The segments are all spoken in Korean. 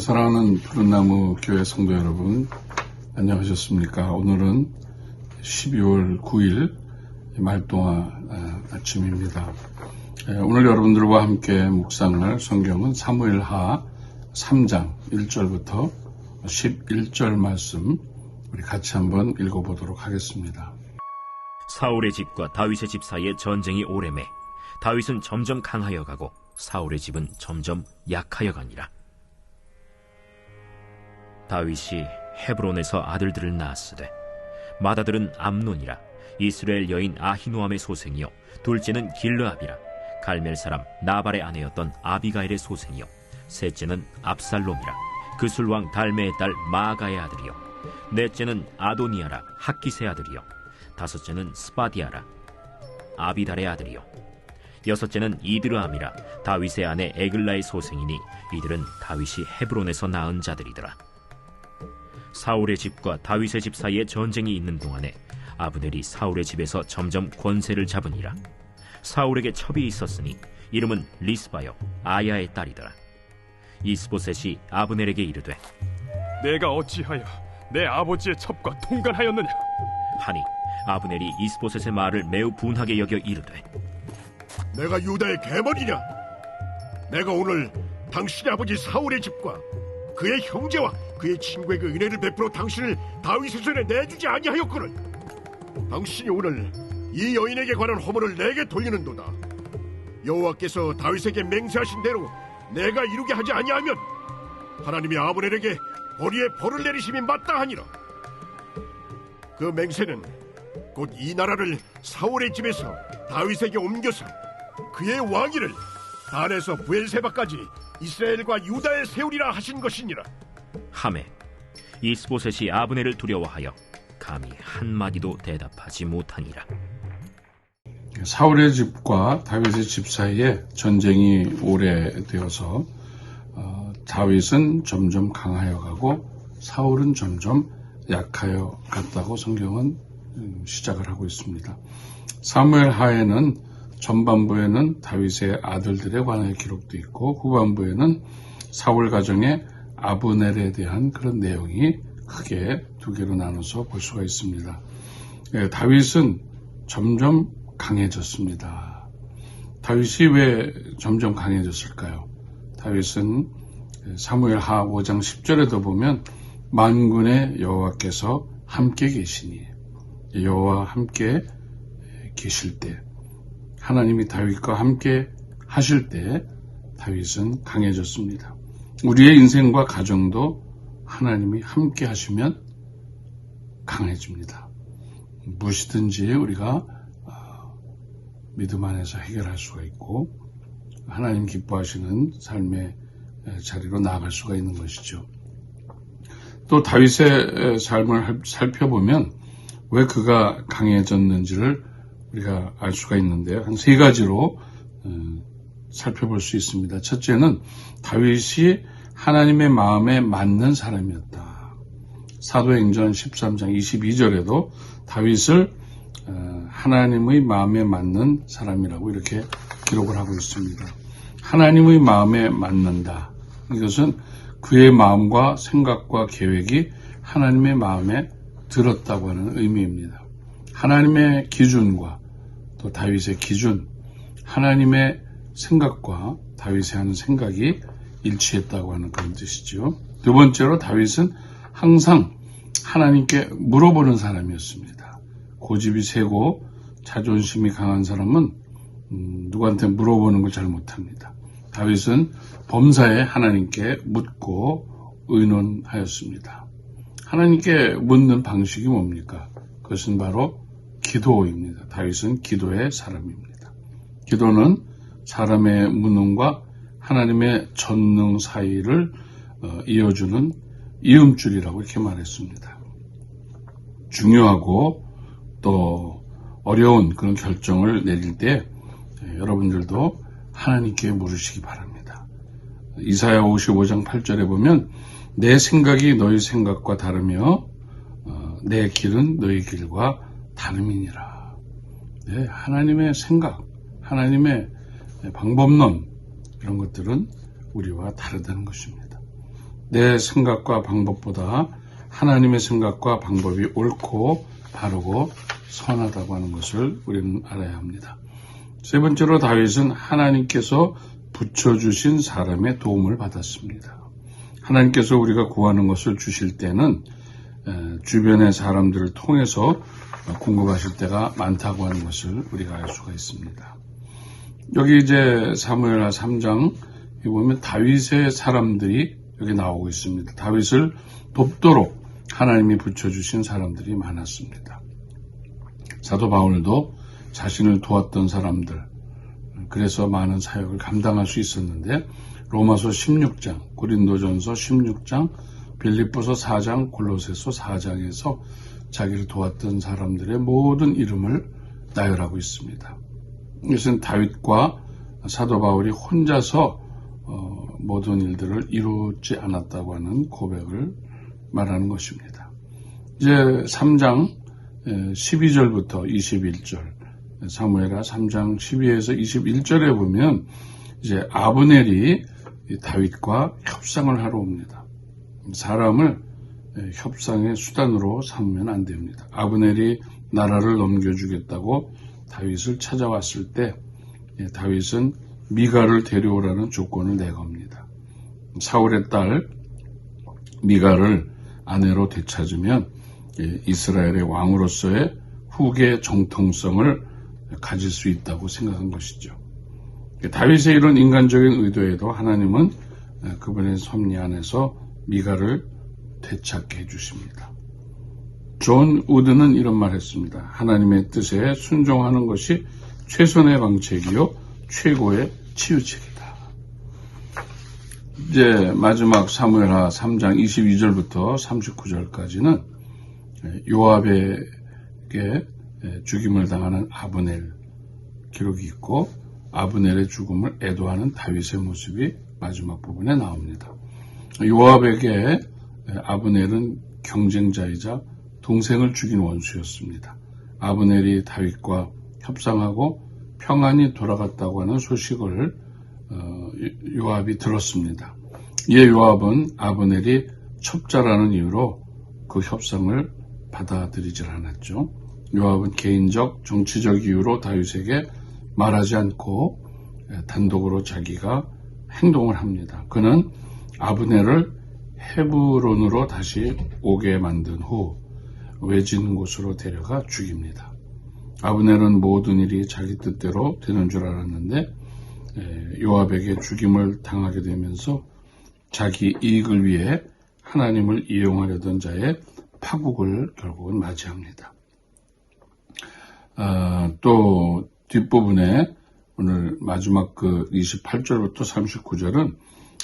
사랑하는 푸른나무 교회 성도 여러분, 안녕하셨습니까? 오늘은 12월 9일 말동화 아, 아침입니다. 예, 오늘 여러분들과 함께 묵상할 성경은 사무엘하 3장 1절부터 11절 말씀 우리 같이 한번 읽어보도록 하겠습니다. 사울의 집과 다윗의 집 사이에 전쟁이 오래매 다윗은 점점 강하여 가고 사울의 집은 점점 약하여 가니라 다윗이 헤브론에서 아들들을 낳았으되 맏아들은 암논이라 이스라엘 여인 아히노암의 소생이요 둘째는 길르압이라 갈멜 사람 나발의 아내였던 아비가일의 소생이요 셋째는 압살롬이라 그술 왕 달메의 딸 마아가의 아들이요 넷째는 아도니아라 학기세 아들이요 다섯째는 스바디아라 아비달의 아들이요 여섯째는 이드르암이라 다윗의 아내 에글라의 소생이니 이들은 다윗이 헤브론에서 낳은 자들이더라 사울의 집과 다윗의 집 사이에 전쟁이 있는 동안에 아브넬이 사울의 집에서 점점 권세를 잡으니라 사울에게 첩이 있었으니 이름은 리스바요 아야의 딸이더라 이스보셋이 아브넬에게 이르되 내가 어찌하여 내 아버지의 첩과 통관하였느냐? 하니 아브넬이 이스보셋의 말을 매우 분하게 여겨 이르되 내가 유다의 개머리냐? 내가 오늘 당신의 아버지 사울의 집과 그의 형제와 그의 친구에게 은혜를 베풀어 당신을 다윗의 손에 내주지 아니하였거늘. 당신이 오늘 이 여인에게 관한 허물을 내게 돌리는도다. 여호와께서 다윗에게 맹세하신 대로 내가 이루게 하지 아니하면 하나님이 아브넬에게 벌이에 벌을 내리심이 마땅하니라. 그 맹세는 곧 이 나라를 사울의 집에서 다윗에게 옮겨서 그의 왕위를 단에서 부엘세바까지 이스라엘과 유다에 세우리라 하신 것이니라. 하메 이스보셋이 아브넬을 두려워하여 감히 한 마디도 대답하지 못하니라 사울의 집과 다윗의 집 사이에 전쟁이 오래되어서 어, 다윗은 점점 강하여 가고 사울은 점점 약하여 갔다고 성경은 음, 시작을 하고 있습니다. 사무엘 하에는 전반부에는 다윗의 아들들에 관한 기록도 있고 후반부에는 사울 가정의 아브넬에 대한 그런 내용이 크게 두 개로 나눠서 볼 수가 있습니다. 예, 다윗은 점점 강해졌습니다. 다윗이 왜 점점 강해졌을까요? 다윗은 사무엘 하 5장 10절에도 보면 만군의 여호와께서 함께 계시니 여호와 함께 계실 때 하나님이 다윗과 함께 하실 때 다윗은 강해졌습니다. 우리의 인생과 가정도 하나님이 함께 하시면 강해집니다. 무엇이든지 우리가 어, 믿음 안에서 해결할 수가 있고 하나님 기뻐하시는 삶의 자리로 나아갈 수가 있는 것이죠. 또 다윗의 삶을 살펴보면 왜 그가 강해졌는지를 우리가 알 수가 있는데요. 한 세 가지로 어, 살펴볼 수 있습니다. 첫째는 다윗이 하나님의 마음에 맞는 사람이었다. 사도행전 13장 22절에도 다윗을 어, 하나님의 마음에 맞는 사람이라고 이렇게 기록을 하고 있습니다. 하나님의 마음에 맞는다. 이것은 그의 마음과 생각과 계획이 하나님의 마음에 들었다고 하는 의미입니다. 하나님의 기준과 또 다윗의 기준, 하나님의 생각과 다윗이 하는 생각이 일치했다고 하는 그런 뜻이죠. 두 번째로 다윗은 항상 하나님께 물어보는 사람이었습니다. 고집이 세고 자존심이 강한 사람은 음, 누구한테 물어보는 걸 잘 못합니다. 다윗은 범사에 하나님께 묻고 의논하였습니다. 하나님께 묻는 방식이 뭡니까? 그것은 바로 기도입니다. 다윗은 기도의 사람입니다. 기도는 사람의 무능과 하나님의 전능 사이를 어, 이어주는 이음줄이라고 이렇게 말했습니다. 중요하고 또 어려운 그런 결정을 내릴 때 예, 여러분들도 하나님께 물으시기 바랍니다. 이사야 55장 8절에 보면 내 생각이 너희 생각과 다르며 어, 내 길은 너희 길과 다름이니라. 네, 하나님의 생각, 하나님의 방법론 이런 것들은 우리와 다르다는 것입니다. 내 생각과 방법보다 하나님의 생각과 방법이 옳고 바르고 선하다고 하는 것을 우리는 알아야 합니다. 세 번째로 다윗은 하나님께서 붙여주신 사람의 도움을 받았습니다. 하나님께서 우리가 구하는 것을 주실 때는 에, 주변의 사람들을 통해서 공급하실 때가 많다고 하는 것을 우리가 알 수가 있습니다. 여기 이제 사무엘하 3장 에 보면 다윗의 사람들이 여기 나오고 있습니다. 다윗을 돕도록 하나님이 붙여주신 사람들이 많았습니다. 사도 바울도 자신을 도왔던 사람들, 그래서 많은 사역을 감당할 수 있었는데 로마서 16장, 고린도전서 16장, 빌립보서 4장, 골로새서 4장에서 자기를 도왔던 사람들의 모든 이름을 나열하고 있습니다. 이것은 다윗과 사도 바울이 혼자서 어, 모든 일들을 이루지 않았다고 하는 고백을 말하는 것입니다. 이제 3장 12절부터 21절 사무엘하 3장 12에서 21절에 보면 이제 아브넬이 다윗과 협상을 하러 옵니다. 사람을 협상의 수단으로 삼으면 안 됩니다. 아브넬이 나라를 넘겨주겠다고 다윗을 찾아왔을 때 다윗은 미가를 데려오라는 조건을 내겁니다. 사울의 딸 미가를 아내로 되찾으면 이스라엘의 왕으로서의 후계 정통성을 가질 수 있다고 생각한 것이죠. 다윗의 이런 인간적인 의도에도 하나님은 그분의 섭리 안에서 미가를 되찾게 해주십니다. 존 우드는 이런 말 했습니다. 하나님의 뜻에 순종하는 것이 최선의 방책이요, 최고의 치유책이다. 이제 마지막 사무엘하 3장 22절부터 39절까지는 요압에게 죽임을 당하는 아브넬 기록이 있고 아브넬의 죽음을 애도하는 다윗의 모습이 마지막 부분에 나옵니다. 요압에게 아브넬은 경쟁자이자 동생을 죽인 원수였습니다. 아브넬이 다윗과 협상하고 평안히 돌아갔다고 하는 소식을 어, 요압이 들었습니다. 이에 요압은 아브넬이 첩자라는 이유로 그 협상을 받아들이질 않았죠. 요압은 개인적 정치적 이유로 다윗에게 말하지 않고 단독으로 자기가 행동을 합니다. 그는 아브넬을 헤브론으로 다시 오게 만든 후 외진 곳으로 데려가 죽입니다. 아브넬은 모든 일이 자기 뜻대로 되는 줄 알았는데 요압에게 죽임을 당하게 되면서 자기 이익을 위해 하나님을 이용하려던 자의 파국을 결국은 맞이합니다. 아, 또 뒷부분에 오늘 마지막 그 28절부터 39절은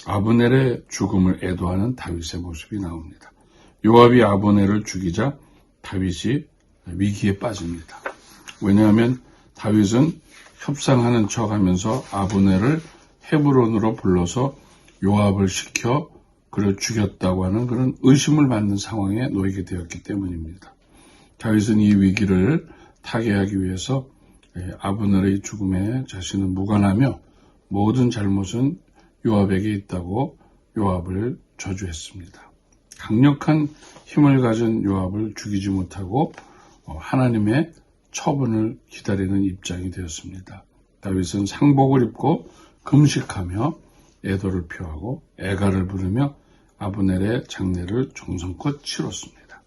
아브넬의 죽음을 애도하는 다윗의 모습이 나옵니다. 요압이 아브넬을 죽이자 다윗이 위기에 빠집니다. 왜냐하면 다윗은 협상하는 척 하면서 아브넬을 헤브론으로 불러서 요압을 시켜 그를 죽였다고 하는 그런 의심을 받는 상황에 놓이게 되었기 때문입니다. 다윗은 이 위기를 타개하기 위해서 아브넬의 죽음에 자신은 무관하며 모든 잘못은 요압에게 있다고 요압을 저주했습니다. 강력한 힘을 가진 요압을 죽이지 못하고 하나님의 처분을 기다리는 입장이 되었습니다. 다윗은 상복을 입고 금식하며 애도를 표하고 애가를 부르며 아브넬의 장례를 정성껏 치렀습니다.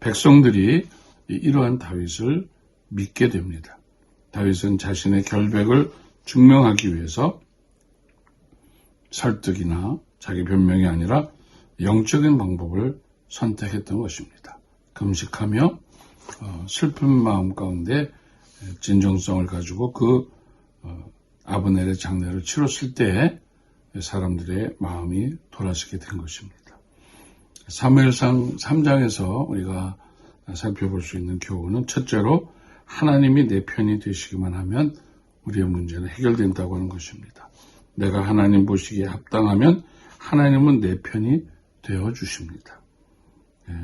백성들이 이러한 다윗을 믿게 됩니다. 다윗은 자신의 결백을 증명하기 위해서 설득이나 자기 변명이 아니라 영적인 방법을 선택했던 것입니다. 금식하며 어, 슬픈 마음 가운데 진정성을 가지고 그 어, 아브넬의 장례를 치렀을 때 사람들의 마음이 돌아서게 된 것입니다. 사무엘상 3장에서 우리가 살펴볼 수 있는 교훈은 첫째로 하나님이 내 편이 되시기만 하면 우리의 문제는 해결된다고 하는 것입니다. 내가 하나님 보시기에 합당하면 하나님은 내 편이 되어 주십니다. 예,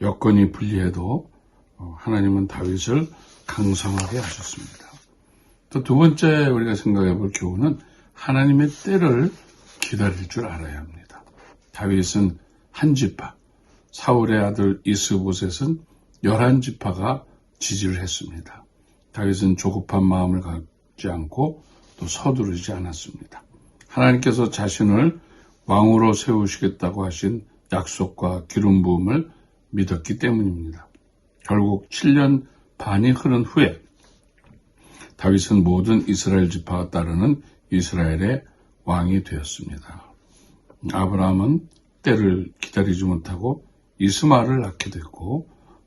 여건이 불리해도 어, 하나님은 다윗을 강성하게 하셨습니다. 또 두 번째 우리가 생각해 볼 교훈은 하나님의 때를 기다릴 줄 알아야 합니다. 다윗은 한 지파, 사울의 아들 이스보셋은 열한 지파가 지지를 했습니다. 다윗은 조급한 마음을 갖지 않고 또 서두르지 않았습니다. 하나님께서 자신을 왕으로 세우시겠다고 하신 약속과 기름 부음을 믿었기 때문입니다. 결국 7년 반이 흐른 후에 다윗은 모든 이스라엘 지파가 따르는 이스라엘의 왕이 되었습니다. 아브라함은 때를 기다리지 못하고 이스마를 낳게 됐고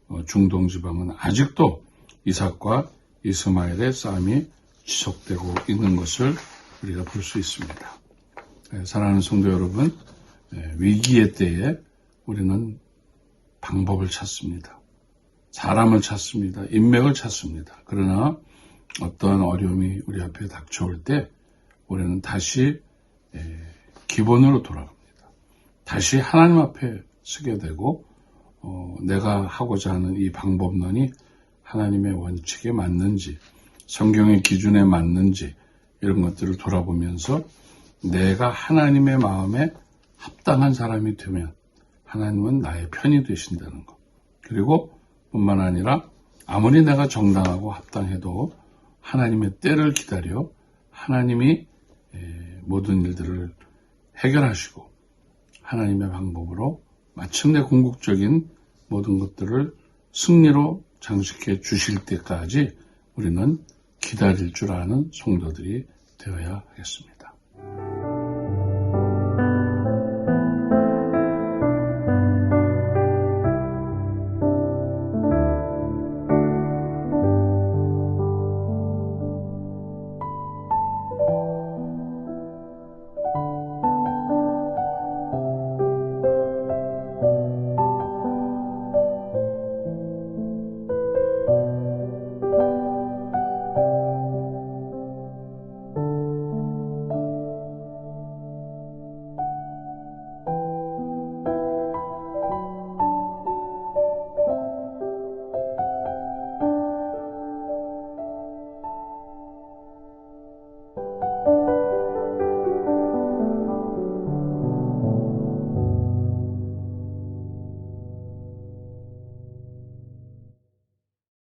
어, 중동 지방은 아직도 이삭과 이스마엘의 싸움이 지속되고 있는 것을 우리가 볼 수 있습니다. 예, 사랑하는 성도 여러분, 예, 위기의 때에 우리는 방법을 찾습니다. 사람을 찾습니다. 인맥을 찾습니다. 그러나 어떠한 어려움이 우리 앞에 닥쳐올 때 우리는 다시 에, 기본으로 돌아갑니다. 다시 하나님 앞에 서게 되고 어, 내가 하고자 하는 이 방법론이 하나님의 원칙에 맞는지 성경의 기준에 맞는지 이런 것들을 돌아보면서 내가 하나님의 마음에 합당한 사람이 되면 하나님은 나의 편이 되신다는 것. 그리고 뿐만 아니라 아무리 내가 정당하고 합당해도 하나님의 때를 기다려 하나님이 에, 모든 일들을 해결하시고 하나님의 방법으로 마침내 궁극적인 모든 것들을 승리로 장식해 주실 때까지 우리는 기다릴 줄 아는 성도들이 되어야 하겠습니다.